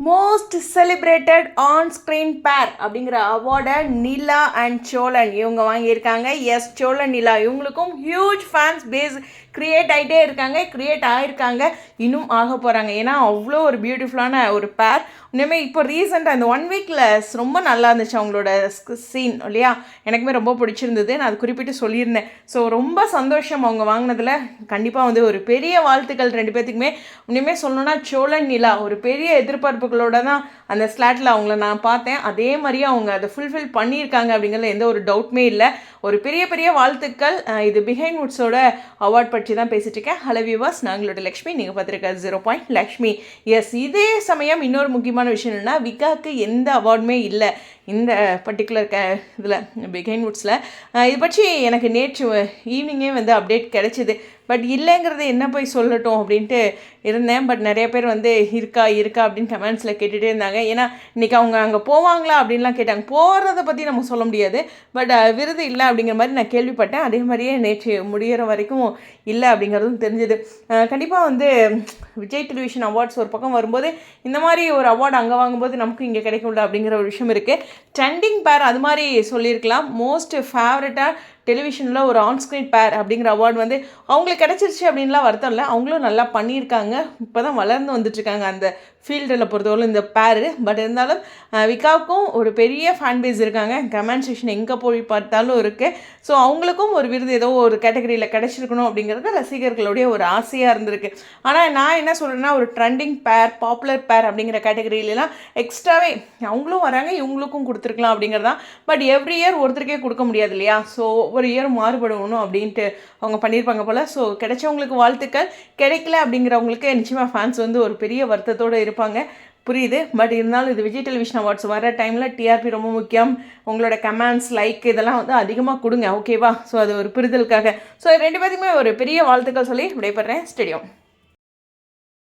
Most celebrated on screen பேர் அப்படிங்கிற அவார்டை நிலா and Cholan இவங்க வாங்கியிருக்காங்க. எஸ் சோழன் நிலா. இவங்களுக்கும் ஹியூஜ் ஃபேன்ஸ் பேஸ் க்ரியேட் ஆகிட்டே இருக்காங்க. க்ரியேட் ஆகிருக்காங்க இன்னும் ஆக போகிறாங்க ஏன்னா அவ்வளோ ஒரு பியூட்டிஃபுல்லான ஒரு பேர் இன்னுமே இப்போ ரீசெண்டாக இந்த ஒன் வீக்கில் ரொம்ப நல்லா இருந்துச்சு அவங்களோட சீன் இல்லையா? எனக்குமே ரொம்ப பிடிச்சிருந்தது. நான் அது குறிப்பிட்டு சொல்லியிருந்தேன். ஸோ ரொம்ப சந்தோஷம் அவங்க வாங்கினதில். கண்டிப்பாக வந்து ஒரு பெரிய வாழ்த்துக்கள் ரெண்டு பேர்த்துக்குமே இன்னுமே சொல்லணும்னா சோழன் நிலா ஒரு பெரிய எதிர்பார்ப்பு எதிர்பார்ப்புகளோட தான் அந்த ஸ்லாட்டில் அவங்கள நான் பார்த்தேன். அதே மாதிரியே அவங்க அதை ஃபுல்ஃபில் பண்ணியிருக்காங்க அப்படிங்கிறதுல எந்த ஒரு டவுட்டுமே இல்லை. ஒரு பெரிய பெரிய வாழ்த்துக்கள். இது பிஹைண்ட் வுட்ஸோட அவார்ட் பற்றி தான் பேசிகிட்டு இருக்கேன் ஹலோ வியூவர்ஸ் நாங்களோட லக்ஷ்மி. நீங்கள் பார்த்துருக்க ஜீரோ பாயிண்ட் லக்ஷ்மி. எஸ் இதே சமயம் இன்னொரு முக்கியமான விஷயம் என்னென்னா விகாக்கு எந்த அவார்டுமே இல்லை. இந்த பர்டிகுலர் க இதில் பிகைன் வுட்ஸில் இது பற்றி எனக்கு நேற்று ஈவினிங்கே வந்து அப்டேட் கிடைச்சிது. பட் இல்லைங்கிறது என்ன போய் சொல்லட்டும் அப்படின்ட்டு இருந்தேன். பட் நிறைய பேர் வந்து இருக்கா இருக்கா? அப்படின்னு கமெண்ட்ஸில் கேட்டுகிட்டே இருந்தாங்க. ஏன்னா இன்றைக்கி அவங்க அங்கே போவாங்களா அப்படின்லாம் கேட்டாங்க. போகிறத பற்றி நம்ம சொல்ல முடியாது. பட் விருது இல்லை அப்படிங்கிற மாதிரி நான் கேள்விப்பட்டேன். அதே மாதிரியே நேற்று முடிகிற வரைக்கும் இல்லை அப்படிங்கிறதும் தெரிஞ்சுது. கண்டிப்பாக வந்து விஜய் டெலிவிஷன் அவார்ட்ஸ் ஒரு பக்கம் வரும்போது இந்த மாதிரி ஒரு அவார்டு அங்கே வாங்கும்போது நமக்கு இங்கே கிடைக்கும்ல அப்படிங்கிற ஒரு விஷயம் இருக்குது ட்ரெண்டிங் பேர் அது மாதிரி சொல்லியிருக்கலாம். மோஸ்ட் ஃபேவரட்டாக டெலிவிஷனில் ஒரு ஆன்ஸ்க்ரீன் பேர் அப்படிங்கிற அவார்டு வந்து அவங்களுக்கு கிடச்சிருச்சு அப்படின்லாம் வருத்தம் இல்லை. அவங்களும் நல்லா பண்ணியிருக்காங்க. இப்போ தான் வளர்ந்து வந்துட்டுருக்காங்க அந்த ஃபீல்டில் பொறுத்தவரை இந்த பேர் பட் இருந்தாலும் விகாவுக்கும் ஒரு பெரிய ஃபேன் பேஸ் இருக்காங்க. கமெண்ட் செஷன் எங்கே போய் பார்த்தாலும் இருக்குது ஸோ அவங்களுக்கும் ஒரு விருது ஏதோ ஒரு கேட்டகரியில் கிடச்சிருக்கணும் அப்படிங்கிறது ரசிகர்களுடைய ஒரு ஆசையாக இருந்திருக்கு. ஆனால் நான் என்ன சொல்கிறேன்னா ஒரு ட்ரெண்டிங் பேர் பாப்புலர் பேர் அப்படிங்கிற கேட்டகரியிலலாம் எக்ஸ்ட்ராவே அவங்களும் வராங்க இவங்களுக்கும் கொடுத்துருக்கலாம் அப்படிங்கிறது தான் பட் எவ்ரி இயர் ஒருத்தருக்கே கொடுக்க முடியாது இல்லையா? ஸோ ஒவ்வொரு இயரும் மாறுபடணும் அப்படின்ட்டு அவங்க பண்ணியிருப்பாங்க போல். ஸோ கிடைச்சவங்களுக்கு வாழ்த்துக்கள். கிடைக்கல அப்படிங்கிறவங்களுக்கு நிச்சயமாக ஃபேன்ஸ் வந்து ஒரு பெரிய வருத்தத்தோடு இருப்பாங்க. புரியுது? பட் இருந்தாலும் இது விஜய் டெலிவிஷன் அவார்ட்ஸ் வர டைமில் டிஆர்பி ரொம்ப முக்கியம். உங்களோட கமெண்ட்ஸ் லைக் இதெல்லாம் வந்து அதிகமாக கொடுங்க ஓகேவா ஸோ அது ஒரு புரிதலுக்காக. ஸோ ரெண்டு பேருக்குமே ஒரு பெரிய வாழ்த்துக்கள் சொல்லி விடைபெறேன். ஸ்டேடியம்